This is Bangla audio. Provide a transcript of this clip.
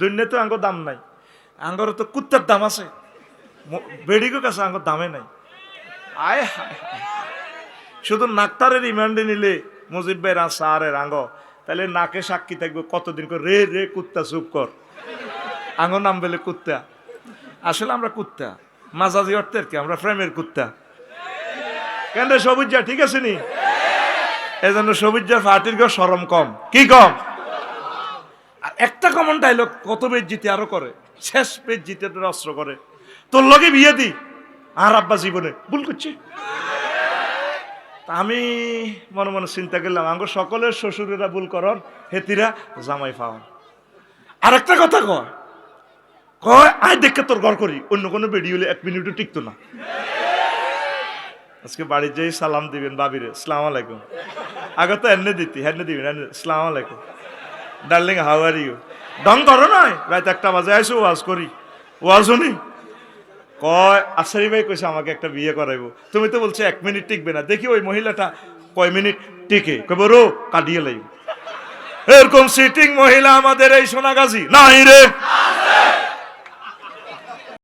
দুনিয়া তো আঙ্গর দাম নাই। আঙ্গর তো কুত্তার দাম আছে। বেডিগো কাছে আঙ্গর দামে নাই। আয় হায়। শুধু নাকতারের রিমান্ডে নিলে মুজিব ভাই রা সারের আঙ্গ তাহলে নাকে সাক্ষী থাকবে কতদিন করে? রে রে, কুত্তা, চুপ কর। আঙ্গ নাম বলে কুত্তা। আসলে আমরা কুত্তা। মাজাজি অর্থের কি? আমরা ফ্রেমের কুত্তা। কেন সবুজা ঠিক আছে নি? এই জন্য সবুজা ফাটির গো সরম কম। কি কম? একটা কমন ডায়লগ কত পেজ জিতে আরও করে? শেষ পেজ জিতে তোর অস্ত্র করে। তোর লগে বিয়ে দি, আর আব্বা জীবনে। ভুল করছি? আমি মনে মনে চিন্তা করলাম, আঙ্গ সকলের শ্বশুরেরা ভুল করন, হেতিরা জামাই পাওয়ান আর একটা কথা কয় কয়, আয় দেখে তোর ঘর করি, অন্য কোনো বেডি হলে এক মিনিটও টিকতো না। আজকে বাড়ির যেই সালাম দিবেন বাবিরে, সালাম আলাইকুম। আগে তো এনে দিতি হেনে দিবেন এনে সালাম আলাইকুম। ডার্লিং হাউ আর ইউ ডং করো নয় রাত একটা বাজে, আইসো, ওয়াজ করি। ওয়াজ শুনি কয় আসারি ভাই কইছে আমাকে একটা বিয়ে করাইবো। তুমি তো বলছো এক মিনিট টিকবে না। দেখি ওই মহিলাটা কয় মিনিট টিকে? কবে রো কাটিয়ে লাইব। এরকম সিটিং মহিলা আমাদের এই সোনাগাজী। নাই রে!